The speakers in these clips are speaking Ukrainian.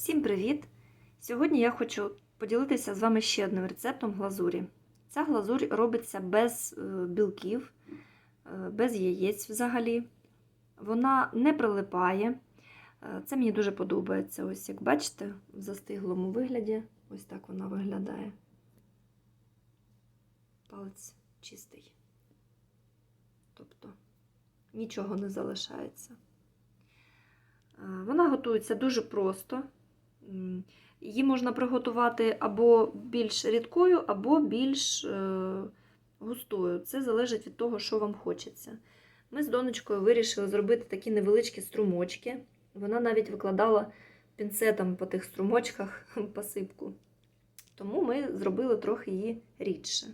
Всім привіт! Сьогодні я хочу поділитися з вами ще одним рецептом глазурі. Ця глазурь робиться без е, білків, е, без яєць взагалі. Вона не прилипає. Е, Це мені дуже подобається. Ось як бачите, в застиглому вигляді. Ось так вона виглядає. Палець чистий. Тобто нічого не залишається. Вона готується дуже просто. Її можна приготувати або більш рідкою, або більш е, густою. Це залежить від того, що вам хочеться. Ми з донечкою вирішили зробити такі невеличкі струмочки. Вона навіть викладала пінцетом по тих струмочках посипку. Тому ми зробили трохи її рідше.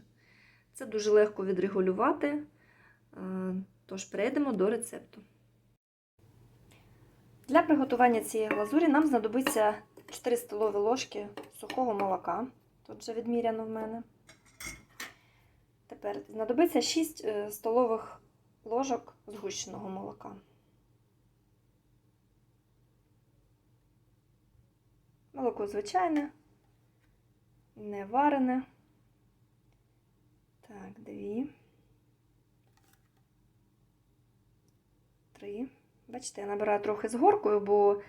Це дуже легко відрегулювати. Е, Тож перейдемо до рецепту. Для приготування цієї глазурі нам знадобиться 4 столові ложки сухого молока. Тут вже відміряно в мене. Тепер знадобиться 6 е, столових ложок згущеного молока. Молоко звичайне, не варене. Так, дві. Три. Бачите, я набираю трохи з горкою, бо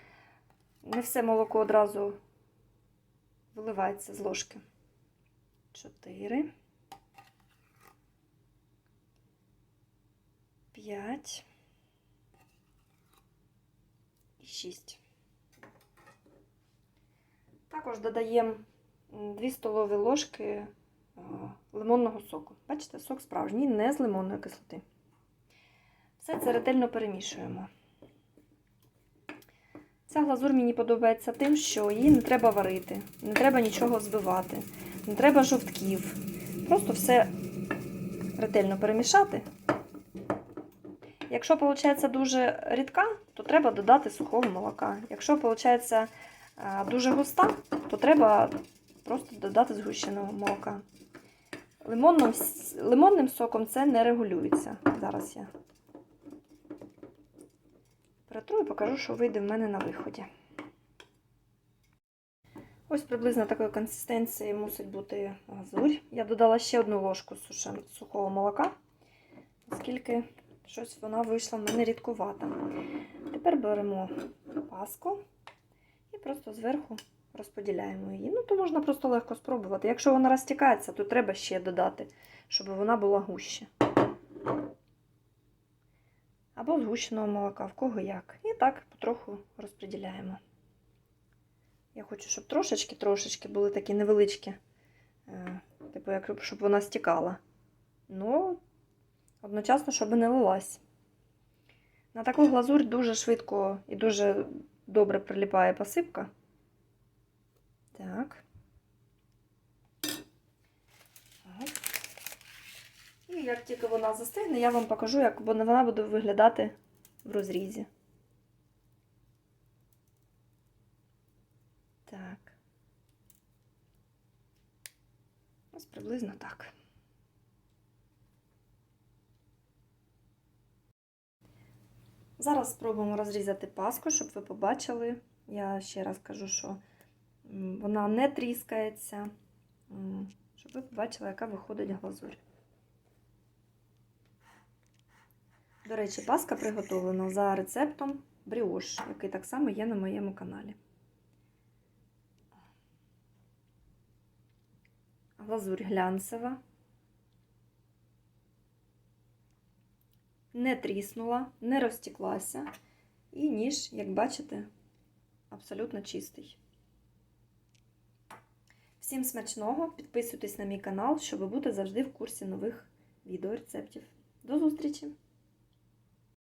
не все молоко одразу виливається з ложки. Чотири. П'ять. І шість. Також додаємо 2 столові ложки е, лимонного соку. Бачите, сок справжній, не з лимонної кислоти. Все це ретельно перемішуємо. Ця глазур мені подобається тим, що її не треба варити, не треба нічого збивати, не треба жовтків. Просто все ретельно перемішати. Якщо виходить дуже рідка, то треба додати сухого молока. Якщо виходить дуже густа, то треба просто додати згущеного молока. Лимонним, лимонним соком це не регулюється. Зараз я перетру і покажу, що вийде в мене на виході. Ось приблизно такої консистенції мусить бути глазурь. Я додала ще одну ложку сухого молока, оскільки щось вона вийшла в мене рідкувата. Тепер беремо паску і просто зверху розподіляємо її. Ну, то можна просто легко спробувати. Якщо вона розтікається, то треба ще додати, щоб вона була гуще. Або згущеного молока, в кого як. І так потроху розподіляємо. Я хочу, щоб трошечки-трошечки були такі невеличкі, е, типу, як щоб вона стікала. Ну, одночасно, щоб не лилась. На таку глазурь дуже швидко і дуже добре приліпає посипка. Так. Так. І як тільки вона застигне, я вам покажу, як вона буде виглядати в розрізі. Так. Ось приблизно так. Зараз спробуємо розрізати паску, щоб ви побачили. Я ще раз кажу, що вона не тріскається, щоб ви побачили, яка виходить глазурь. До речі, паска приготовлена за рецептом бріош, який так само є на моєму каналі. Глазурь глянцева. Не тріснула, не розтіклася. І ніж, як бачите, абсолютно чистий. Всім смачного! Підписуйтесь на мій канал, щоб бути завжди в курсі нових відеорецептів. До зустрічі!